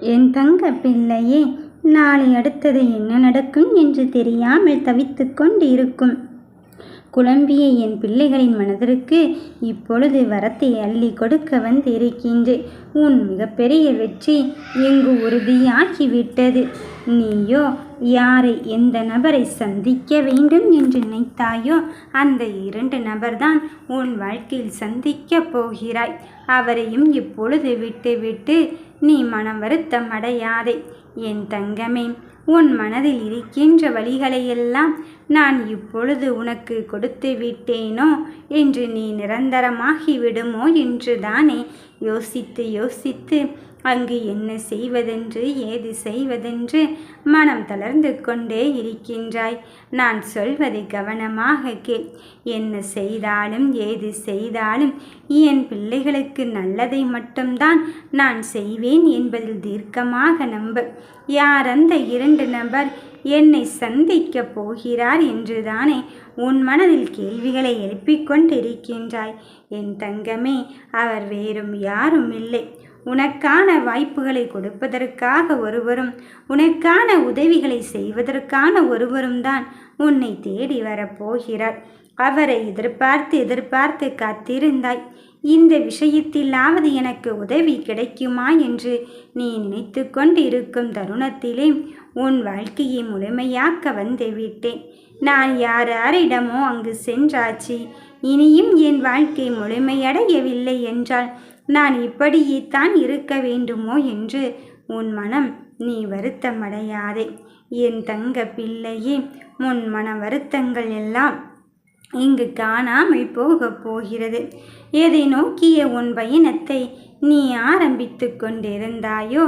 என் தங்க பிள்ளையே நாளை அடுத்தது என்ன நடக்கும் என்று தெரியாமல் தவித்து கொண்டு இருக்கும் குழம்பிய என் பிள்ளைகளின் மனதிற்கு இப்பொழுது வரத்தை அள்ளி கொடுக்க வந்திருக்கின்றேன் உன் மிகப்பெரிய வெற்றி எங்கு உறுதியாகிவிட்டது. நீயோ யாரை எந்த நபரை சந்திக்க வேண்டும் என்று நினைத்தாயோ அந்த இரண்டு நபர்தான் உன் வாழ்க்கையில் சந்திக்கப் போகிறாய். அவரையும் இப்பொழுது விட்டுவிட்டு நீ மனம் வருத்தம் அடையாதே. என் தங்கமே உன் மனதில் இருக்கின்ற வழிகளையெல்லாம் நான் இப்பொழுது உனக்கு கொடுத்து விட்டேனோ என்று நீ நிரந்தரமாகி விடுமோ என்று தானே யோசித்து யோசித்து அங்கு என்ன செய்வதென்று ஏது செய்வதென்று மனம் தளர்ந்து கொண்டே இருக்கின்றாய். நான் சொல்வதை கவனமாக கேள். என்ன செய்தாலும் ஏது செய்தாலும் என் பிள்ளைகளுக்கு நல்லதை மட்டும்தான் நான் செய்வேன் என்பதில் தீர்க்கமாக நம்ப. யார் அந்த இரண்டு நபர் என்னை சந்திக்கப் போகிறார் என்றுதானே உன் மனதில் கேள்விகளை எழுப்பிக் கொண்டிருக்கின்றாய். என் தங்கமே அவர் வேறும் யாரும் இல்லை. உனக்கான வாய்ப்புகளை கொடுப்பதற்காக ஒருவரும் உனக்கான உதவிகளை செய்வதற்கான ஒருவரும் தான் உன்னை தேடி வரப்போகிறார். அவரை எதிர்பார்த்து எதிர்பார்த்து காத்திருந்தாய். இந்த விஷயத்திலாவது எனக்கு உதவி கிடைக்குமா என்று நீ நினைத்து கொண்டு இருக்கும் தருணத்திலே உன் வாழ்க்கையை முழுமையாக்க வந்து விட்டேன். நான் யார் யாரிடமோ அங்கு சென்றாச்சு. இனியும் என் வாழ்க்கை முழுமையடையவில்லை என்றால் நான் இப்படியே தான் இருக்க வேண்டுமோ என்று உன் மனம் நீ வருத்தமடையாதே. என் தங்க பிள்ளையே உன் மன வருத்தங்கள் எல்லாம் இங்கு காணாமல் போகப் போகிறது. எதை நோக்கிய உன் பயணத்தை நீ ஆரம்பித்து கொண்டிருந்தாயோ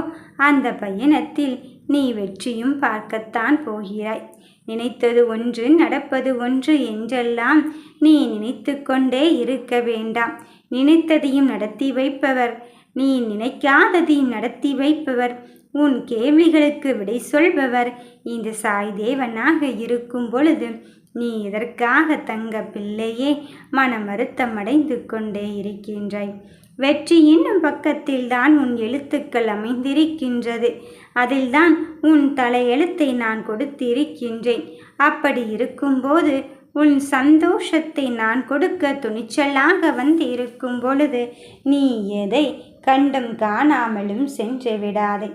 அந்த பயணத்தில் நீ வெற்றியும் பார்க்கத்தான் போகிறாய். நினைத்தது ஒன்று நடப்பது ஒன்று என்றெல்லாம் நீ நினைத்து கொண்டே இருக்க வேண்டாம். நினைத்ததையும் நடத்தி வைப்பவர். நீ நினைக்காததையும் நடத்தி வைப்பவர். உன் கேள்விகளுக்கு விடை சொல்பவர். இந்த சாய் தேவனாக இருக்கும் பொழுது நீ இதற்காக தங்க பிள்ளையே மன வருத்தம் அடைந்து கொண்டே இருக்கின்றாய்? வெற்றி என்னும் பக்கத்தில் தான் உன் எழுத்துக்கள் அமைந்திருக்கின்றது. அதில்தான் உன் தலையெழுத்தை நான் கொடுத்திருக்கின்றேன். அப்படி இருக்கும்போது உன் சந்தோஷத்தை நான் கொடுக்க துணிச்சலாக வந்து இருக்கும் பொழுது நீ எதை கண்டும் காணாமலும் சென்று விடாதே.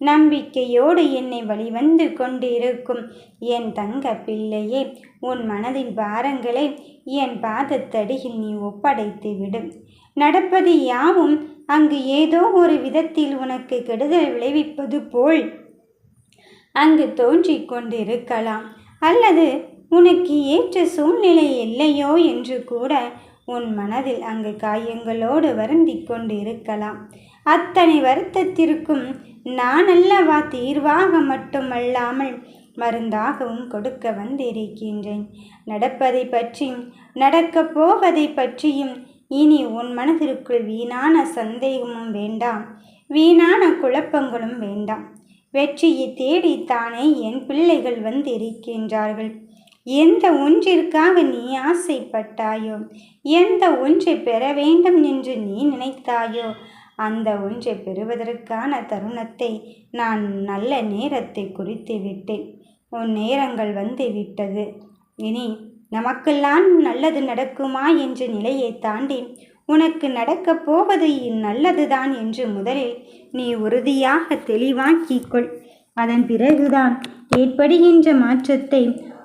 நம்பிக்கையோடு என்னை வழிவந்து கொண்டிருக்கும் என் தங்க பிள்ளையே உன் மனதின் பாரங்களை என் பாதத்தடியில் நீ ஒப்படைத்து விடும் நடப்பது யாவும் அங்கு ஏதோ ஒரு விதத்தில் உனக்கு கெடுதல் விளைவிப்பது போல் அங்கு தோன்றிக் கொண்டிருக்கலாம். அல்லது உனக்கு ஏற்ற சூழ்நிலை இல்லையோ என்று கூட உன் மனதில் அங்கு காயங்களோடு வருந்தி கொண்டு இருக்கலாம் அத்தனை வருத்தத்திற்கும் நான் அல்லவா தீர்வாக மட்டுமல்லாமல் மருந்தாகவும் கொடுக்க வந்திருக்கின்றேன். நடப்பதை பற்றியும் நடக்கப் போவதை பற்றியும் இனி உன் மனதிற்குள் வீணான சந்தேகமும் வேண்டாம். வீணான குழப்பங்களும் வேண்டாம். வெற்றியை தேடித்தானே என் பிள்ளைகள் வந்திருக்கின்றார்கள். எந்த ஒன்றிற்காக நீ ஆசைப்பட்டாயோ எந்த ஒன்றை பெற வேண்டும் என்று நீ நினைத்தாயோ அந்த ஒன்றை பெறுவதற்கான தருணத்தை நான் நல்ல நேரத்தை குறித்து விட்டேன். உன் நேரங்கள் வந்து விட்டது. இனி நமக்கெல்லாம் நல்லது நடக்குமா என்ற நிலையை தாண்டி உனக்கு நடக்கப் போவது நல்லதுதான் என்று முதலில் நீ உறுதியாக தெளிவாக்கிக்கொள் அதன் பிறகுதான் ஏற்படுகின்ற மாற்றத்தை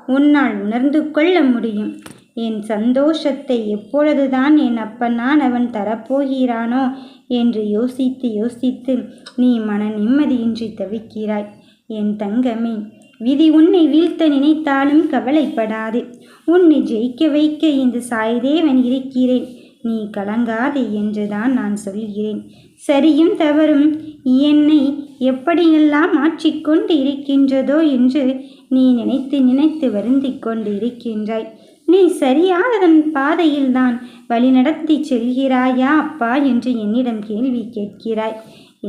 உன்னால் உணர்ந்து கொள்ள முடியும். என் சந்தோஷத்தை எப்பொழுதுதான் என் அப்பனான் அவன் தரப்போகிறானோ என்று யோசித்து யோசித்து நீ மன நிம்மதியின்றி தவிக்கிறாய். என் தங்கமே விதி உன்னை வீழ்த்த நினைத்தாலும் கவலைப்படாது. உன்னை ஜெயிக்க வைக்க இந்த சாய்தேவன் இருக்கிறேன். நீ கலங்காதே என்றுதான் நான் சொல்கிறேன். சரியும் தவறும் என்னை எப்படியெல்லாம் மாற்றிக்கொண்டு இருக்கின்றதோ என்று நீ நினைத்து நினைத்து வருந்தி கொண்டு இருக்கின்றாய் நீ சரியானதன் பாதையில்தான் வழிநடத்தி செல்கிறாயா அப்பா என்று என்னிடம் கேள்வி கேட்கிறாய்.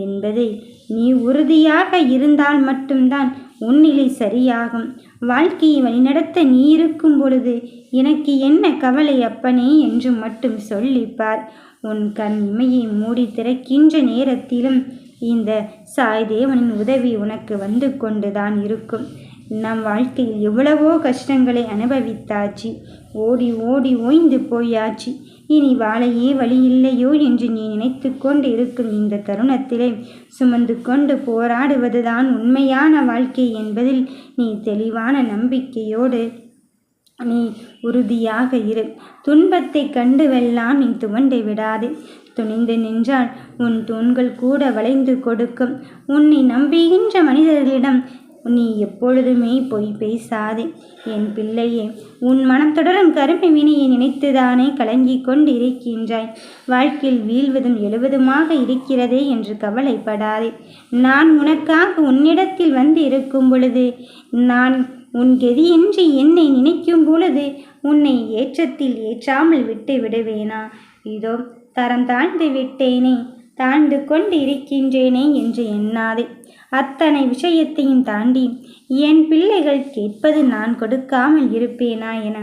என்பதை நீ உறுதியாக இருந்தால் மட்டும்தான் உன்னிலை சரியாகும். வாழ்க்கையை வழிநடத்த நீ இருக்கும் பொழுது எனக்கு என்ன கவலை அப்பனே என்று மட்டும் சொல்லிப்பார். உன் கண் இமையை மூடி திறக்கின்ற நேரத்திலும் இந்த சாய்தேவனின் உதவி உனக்கு வந்து கொண்டுதான் இருக்கும். நம் வாழ்க்கையில் எவ்வளவோ கஷ்டங்களை அனுபவித்தாச்சு. ஓடி ஓடி ஓய்ந்து போயாச்சு. இனி வாழையே வழி இல்லையோ என்று நீ நினைத்து கொண்டு இருக்கும் இந்த தருணத்திலே சுமந்து கொண்டு போராடுவதுதான் உண்மையான வாழ்க்கை என்பதில் நீ தெளிவான நம்பிக்கையோடு நீ உறுதியாக இரு. துன்பத்தை கண்டுவெல்லாம் நீ துவண்டு விடாது. துணிந்து நின்றால் உன் தூண்கள் கூட வளைந்து கொடுக்கும். உன்னை நம்புகின்ற மனிதர்களிடம் நீ எப்பொழுதுமே பொய் பேசாதே. என் பிள்ளையே உன் மனம் தொடரும் கருமை வினையை நினைத்துதானே கலங்கிக் கொண்டு இருக்கின்றாய் வாழ்க்கையில் வீழ்வதும் எழுவதுமாக இருக்கிறதே என்று கவலைப்படாதே. நான் உனக்காக உன்னிடத்தில் வந்து இருக்கும் பொழுது நான் உன் கெதியின்றி என்னை நினைக்கும் பொழுது உன்னை ஏற்றத்தில் ஏற்றாமல் விட்டு விடுவேனா? இதோ தரம் தாழ்ந்து விட்டேனே. தாழ்ந்து கொண்டு இருக்கின்றேனே என்று எண்ணாதே. அத்தனை விஷயத்தையும் தாண்டி என் பிள்ளைகள் கேட்பது நான் கொடுக்காமல் இருப்பேனா என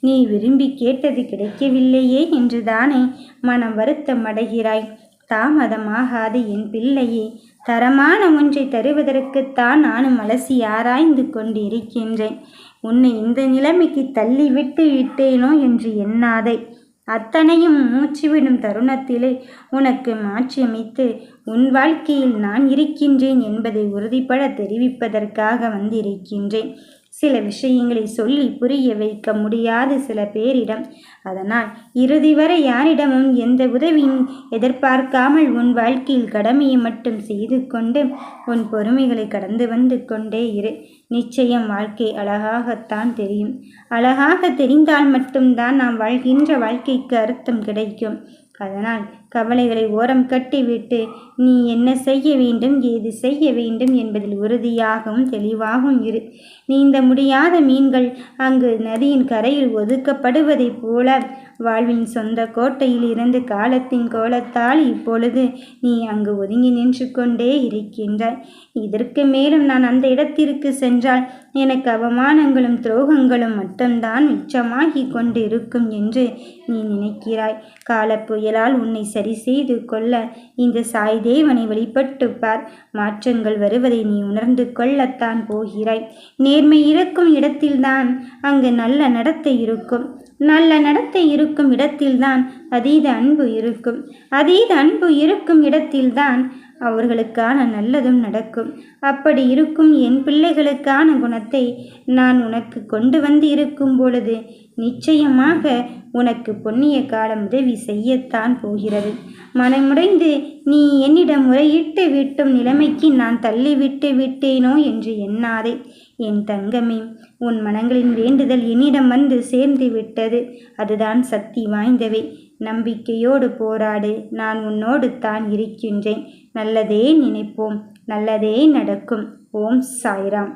நீ விரும்பி கேட்டது கிடைக்கவில்லையே என்று தானே மனம் வருத்தம் அடைகிறாய். தாமதமாகாது என் பிள்ளையே தரமான ஒன்றை தருவதற்குத்தான் நானும் அலசி ஆராய்ந்து கொண்டு இருக்கின்றேன் உன்னை இந்த நிலைமைக்கு தள்ளிவிட்டு விட்டேனோ என்று எண்ணாதே. அத்தனையும் மூச்சுவிடும் தருணத்திலே உனக்கு மாற்றியமைத்து உன் வாழ்க்கையில் நான் இருக்கின்றேன் என்பதை உறுதிப்பட தெரிவிப்பதற்காக வந்திருக்கின்றேன். சில விஷயங்களை சொல்லி புரிய வைக்க முடியாது சில பேரிடம். அதனால் இறுதி வரை யாரிடமும் எந்த உதவியும் எதிர்பார்க்காமல் உன் வாழ்க்கையில் கடமையை மட்டும் செய்து கொண்டு உன் பொறுமைகளை கடந்து வந்து கொண்டே இரு. நிச்சயம் வாழ்க்கை அழகாகத்தான் தெரியும். அழகாக தெரிந்தால் மட்டும்தான் நாம் வாழ்கின்ற வாழ்க்கைக்கு அர்த்தம் கிடைக்கும். அதனால் கவலைகளை ஓரம் கட்டிவிட்டு நீ என்ன செய்ய வேண்டும் ஏது செய்ய வேண்டும் என்பதில் உறுதியாகவும் தெளிவாகவும் இரு. நீந்த முடியாத மீன்கள் அங்கு நதியின் கரையில் ஒதுக்கப்படுவதைப் போல வாழ்வின் சொந்த கோட்டையில் இருந்து காலத்தின் கோலத்தால் இப்பொழுது நீ அங்கு ஒதுங்கி நின்று கொண்டே இருக்கின்றாய். இதற்கு மேலும் நான் அந்த இடத்திற்கு சென்றால் எனக்கு அவமானங்களும் துரோகங்களும் மட்டும்தான் மிச்சமாகி கொண்டு இருக்கும் என்று நீ நினைக்கிறாய். காலப்புயலால் உன்னை சரி செய்து கொள்ள இந்த சாய் தேவனை வழிபட்டுப்பார் மாற்றங்கள் வருவதை நீ உணர்ந்து கொள்ளத்தான் போகிறாய். நேர்மை இருக்கும் இடத்தில்தான் அங்கு நல்ல நடத்தை இருக்கும். நல்ல நடத்தை இருக்கும் இடத்தில்தான் அதீத அன்பு இருக்கும். அதீத அன்பு இருக்கும் இடத்தில்தான் அவர்களுக்கான நல்லதும் நடக்கும். அப்படி இருக்கும் என் பிள்ளைகளுக்கான குணத்தை நான் உனக்கு கொண்டு வந்து இருக்கும் பொழுது நிச்சயமாக உனக்கு பொன்னிய காலம் உதவி செய்யத்தான் போகிறது. மனமுடைந்து நீ என்னிடம் முறையிட்டு விட்டும் நிலைமைக்கு நான் தள்ளிவிட்டு விட்டேனோ என்று எண்ணாதே. என் தங்கமே உன் மனங்களின் வேண்டுதல் என்னிடம் வந்து சேர்ந்து விட்டது. அதுதான் சக்தி வாய்ந்தவை. நம்பிக்கையோடு போராடு. நான் உன்னோடு தான் இருக்கின்றேன். நல்லதே நினைப்போம். நல்லதே நடக்கும். ஓம் சாய்ராம்.